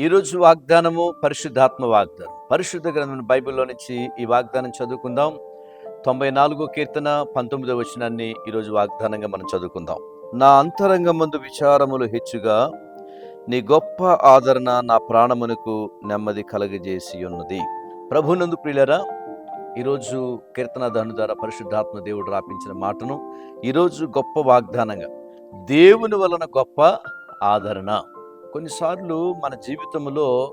ఈరోజు వాగ్దానము పరిశుద్ధాత్మ వాగ్దానం. పరిశుద్ధ గ్రంథం బైబిల్లో నుంచి ఈ వాగ్దానం చదువుకుందాం. తొంభై నాలుగో కీర్తన పంతొమ్మిదో వచనాన్ని ఈరోజు వాగ్దానంగా మనం చదువుకుందాం. నా అంతరంగమందు విచారములు హెచ్చుగా నీ గొప్ప ఆదరణ నా ప్రాణమునకు నెమ్మది కలగజేసి ఉన్నది. ప్రభునందు ప్రియులరా ఈరోజు కీర్తన దాని ద్వారా పరిశుద్ధాత్మ దేవుడు రాపించిన మాటను ఈరోజు గొప్ప వాగ్దానంగా దేవుని వలన గొప్ప ఆదరణ. కొన్నిసార్లు మన జీవితంలో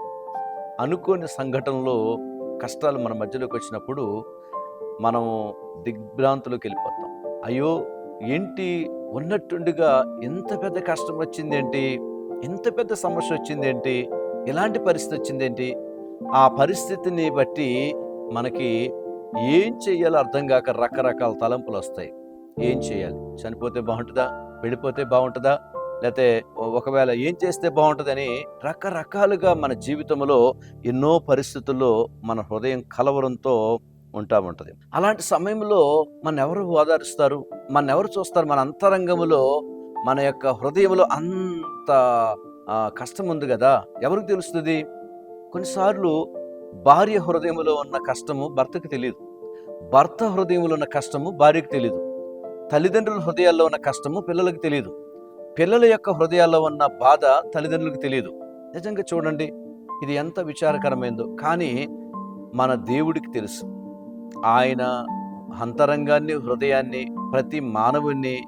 అనుకోని సంఘటనలో కష్టాలు మన మధ్యలోకి వచ్చినప్పుడు మనం దిగ్భ్రాంతిలోకి వెళ్ళిపోతాం. అయ్యో! ఏంటి ఉన్నట్టుండిగా ఎంత పెద్ద కష్టం వచ్చిందేంటి? ఎంత పెద్ద సమస్య వచ్చిందేంటి? ఎలాంటి పరిస్థితి వచ్చిందేంటి? ఆ పరిస్థితిని బట్టి మనకి ఏం చేయాలో అర్థం కాక రకరకాల తలంపులు వస్తాయి. ఏం చేయాలి చనిపోతే బాగుంటుందా? వెళ్ళిపోతే బాగుంటుందా? లేకపోతే ఒకవేళ ఏం చేస్తే బాగుంటుందని రకరకాలుగా మన జీవితంలో ఎన్నో పరిస్థితుల్లో మన హృదయం కలవరంతో ఉంటా ఉంటుంది. అలాంటి సమయంలో మన ఎవరు ఓదారుస్తారు? మన ఎవరు చూస్తారు? మన అంతరంగంలో మన యొక్క హృదయంలో అంత కష్టం ఉంది కదా ఎవరికి తెలుస్తుంది? కొన్నిసార్లు భార్య హృదయంలో ఉన్న కష్టము భర్తకు తెలియదు భర్త హృదయంలో ఉన్న కష్టము భార్యకు తెలియదు తల్లిదండ్రుల హృదయాల్లో ఉన్న కష్టము పిల్లలకు తెలియదు పిల్లల యొక్క హృదయాల్లో ఉన్న బాధ తల్లిదండ్రులకు తెలియదు. నిజంగా చూడండి ఇది ఎంత విచారకరమైందో. కానీ మన దేవుడికి తెలుసు. ఆయన అంతరంగాన్ని హృదయాన్ని ప్రతి మానవుణ్ణి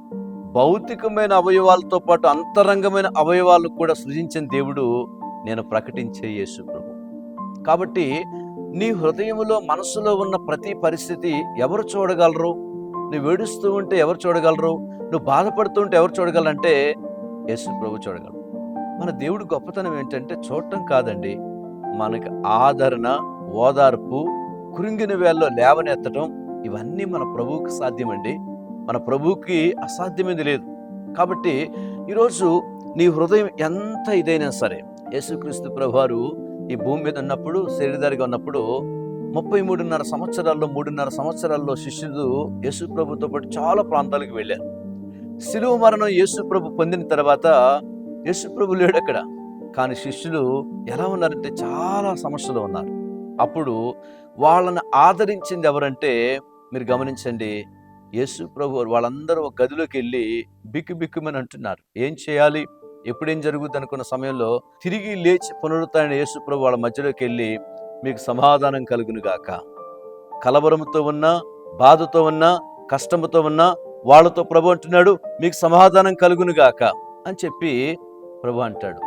భౌతికమైన అవయవాలతో పాటు అంతరంగమైన అవయవాలను కూడా సృజించిన దేవుడు నేను ప్రకటించే యేసు ప్రభు. కాబట్టి నీ హృదయంలో మనసులో ఉన్న ప్రతి పరిస్థితి ఎవరు చూడగలరు? నువ్వు ఏడుస్తూ ఉంటే ఎవరు చూడగలరు? నువ్వు బాధపడుతూ ఉంటే ఎవరు చూడగలరంటే యేసు ప్రభు చూడగలరు. మన దేవుడి గొప్పతనం ఏంటంటే చూడటం కాదండి. మనకి ఆదరణ ఓదార్పు కురింగిన వేళ్ళలో లేవనెత్తడం ఇవన్నీ మన ప్రభువుకి సాధ్యమండి. మన ప్రభువుకి అసాధ్యమైంది లేదు. కాబట్టి ఈరోజు నీ హృదయం ఎంత ఇదైనా సరే యేసుక్రీస్తు ప్రభువారు ఈ భూమి మీద ఉన్నప్పుడు శరీరధారిగా ఉన్నప్పుడు ముప్పై మూడున్నర సంవత్సరాల్లో మూడున్నర సంవత్సరాల్లో శిష్యులు యేసు ప్రభుతో పాటు చాలా ప్రాంతాలకు వెళ్ళారు. శిలువ మరణం యేసు ప్రభు పొందిన తర్వాత యేసు ప్రభు లేడు అక్కడ. కానీ శిష్యులు ఎలా ఉన్నారంటే చాలా సమస్యలు ఉన్నారు. అప్పుడు వాళ్ళని ఆదరించింది ఎవరంటే మీరు గమనించండి యేసు ప్రభు వాళ్ళందరూ ఒక గదిలోకి వెళ్ళి బిక్కు బిక్కుమని అంటున్నారు. ఏం చేయాలి? ఎప్పుడేం జరుగుద్ది అనుకున్న సమయంలో తిరిగి లేచి పునరుత్న యేసు ప్రభు వాళ్ళ మధ్యలోకి వెళ్ళి మీకు సమాధానం కలుగును గాక. కలవరంతో ఉన్నా బాధతో ఉన్నా కష్టముతో ఉన్నా వాళ్ళతో ప్రభు అంటున్నాడు మీకు సమాధానం కలుగును గాక అని చెప్పి ప్రభు అంటాడు.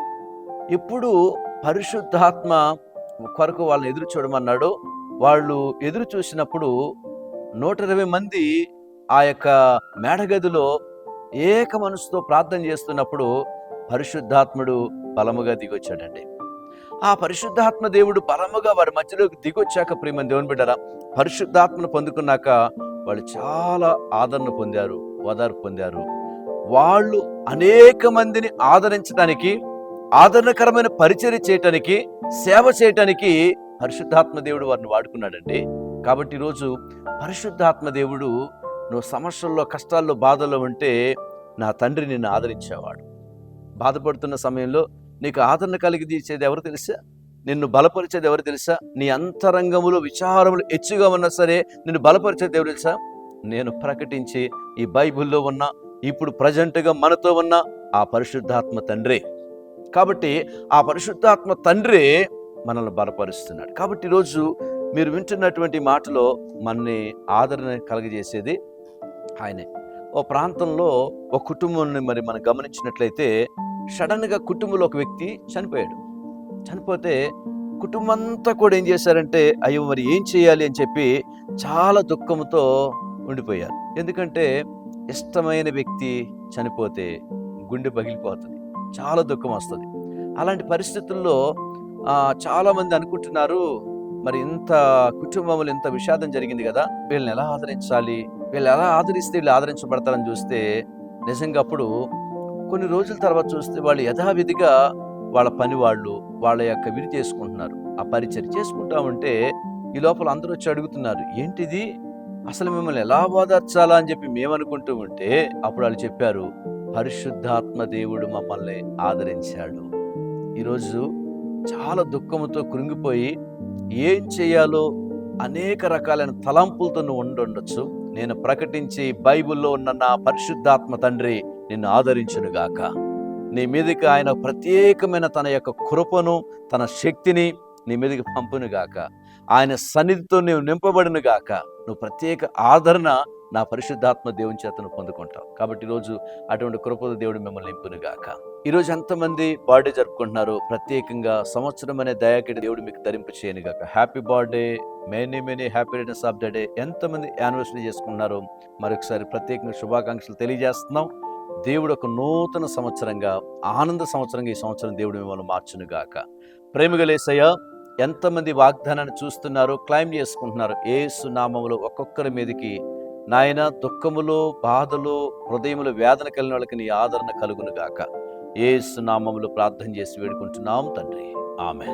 ఇప్పుడు పరిశుద్ధాత్మ కొరకు వాళ్ళని ఎదురు చూడమన్నాడు. వాళ్ళు ఎదురు చూసినప్పుడు నూట ఇరవై మంది ఆ యొక్క మేడగదిలో ఏక మనసుతో ప్రార్థన చేస్తున్నప్పుడు పరిశుద్ధాత్ముడు బలముగా దిగొచ్చాడండి. ఆ పరిశుద్ధాత్మ దేవుడు బలముగా వారి మధ్యలోకి దిగొచ్చాక ప్రేమ దేవుని బిడ్డరా పరిశుద్ధాత్మను పొందుకున్నాక వాళ్ళు చాలా ఆదరణ పొందారు ఓదార్పు పొందారు. వాళ్ళు అనేక మందిని ఆదరించడానికి ఆదరణకరమైన పరిచర్య చేయటానికి సేవ చేయటానికి పరిశుద్ధాత్మ దేవుడు వారిని వాడుకున్నాడండి. కాబట్టి ఈరోజు పరిశుద్ధాత్మ దేవుడు నువ్వు సమస్యల్లో కష్టాల్లో బాధల్లో ఉంటే నా తండ్రి నిన్ను ఆదరించేవాడు. బాధపడుతున్న సమయంలో నీకు ఆదరణ కలిగి తీసేది ఎవరు తెలుసా? నిన్ను బలపరిచేది ఎవరు తెలుసా? నీ అంతరంగములు విచారములు హెచ్చుగా ఉన్నా సరే నిన్ను బలపరిచేది ఎవరు తెలుసా? నేను ప్రకటించి ఈ బైబిల్లో ఉన్న ఇప్పుడు ప్రజెంట్గా మనతో ఉన్న ఆ పరిశుద్ధాత్మ తండ్రి. కాబట్టి ఆ పరిశుద్ధాత్మ తండ్రి మనల్ని బలపరుస్తున్నాడు. కాబట్టి ఈరోజు మీరు వింటున్నటువంటి మాటలో మనని ఆదరణ కలగజేసేది ఆయనే. ఓ ప్రాంతంలో ఒక కుటుంబాన్ని మరి మనం గమనించినట్లయితే సడన్గా కుటుంబంలో ఒక వ్యక్తి చనిపోయాడు. చనిపోతే కుటుంబం అంతా కూడా ఏం చేశారంటే అయ్యో మరి ఏం చేయాలి? అని చెప్పి చాలా దుఃఖంతో ఉండిపోయారు. ఎందుకంటే ఇష్టమైన వ్యక్తి చనిపోతే గుండె పగిలిపోతుంది చాలా దుఃఖం వస్తుంది. అలాంటి పరిస్థితుల్లో చాలామంది అనుకుంటున్నారు మరి ఇంత కుటుంబంలో ఇంత విషాదం జరిగింది కదా వీళ్ళని ఎలా ఆదరించాలి? వీళ్ళు ఎలా ఆదరిస్తే వీళ్ళు ఆదరించబడతారని చూస్తే నిజంగా అప్పుడు కొన్ని రోజుల తర్వాత చూస్తే వాళ్ళు యథావిధిగా వాళ్ళ పని వాళ్ళు వాళ్ళ యొక్క విధి చేసుకుంటున్నారు. ఆ పరిచయం చేసుకుంటా ఉంటే ఈ లోపల అందరూ వచ్చి అడుగుతున్నారు ఏంటిది? అసలు మిమ్మల్ని ఎలా ఓదార్చాలా? అని చెప్పి మేము అనుకుంటూ ఉంటే అప్పుడు వాళ్ళు చెప్పారు పరిశుద్ధాత్మ దేవుడు మమ్మల్ని ఆదరించాడు. ఈరోజు చాలా దుఃఖంతో కృంగిపోయి ఏం చేయాలో అనేక రకాలైన తలంపులతో నువ్వు ఉండుండొచ్చు. నేను ప్రకటించి బైబిల్లో ఉన్న నా పరిశుద్ధాత్మ తండ్రి నిన్ను ఆదరించునుగాక నీ మీదకి ఆయన ప్రత్యేకమైన తన యొక్క కృపను తన శక్తిని నీ మీదకి పంపునుగాక ఆయన సన్నిధితో నీవు నింపబడినగాక నువ్వు ప్రత్యేక ఆదరణ నా పరిశుద్ధాత్మ దేవుని చేతను పొందుకుంటావు. కాబట్టి ఈరోజు అటువంటి కృపద దేవుడు మిమ్మల్ని నింపునుగాక ఈరోజు ఎంతమంది బర్త్డే జరుపుకుంటున్నారు ప్రత్యేకంగా సంవత్సరం అనే దయాకిడి దేవుడు మీకు ధరింపు చేయనుగాక happy birthday many many happy returns of the day. ఎంతమంది యానివర్సరీ చేసుకున్నారు మరొకసారి ప్రత్యేకంగా శుభాకాంక్షలు తెలియజేస్తున్నాం. దేవుడు ఒక నూతన సంవత్సరంగా ఆనంద సంవత్సరంగా ఈ సంవత్సరం దేవుడు మిమ్మల్ని మార్చును గాక ప్రేమగలేసయ్య ఎంతమంది వాగ్దానాన్ని చూస్తున్నారు క్లైమ్ చేసుకుంటున్నారు ఏ సునామములు ఒక్కొక్కరి మీదకి నాయన దుఃఖములో బాధలు హృదయములు వేదన కలిగిన వాళ్ళకి నీ ఆదరణ కలుగును గాక ఏ సునామములు ప్రార్థన చేసి వేడుకుంటున్నాం తండ్రి. ఆమె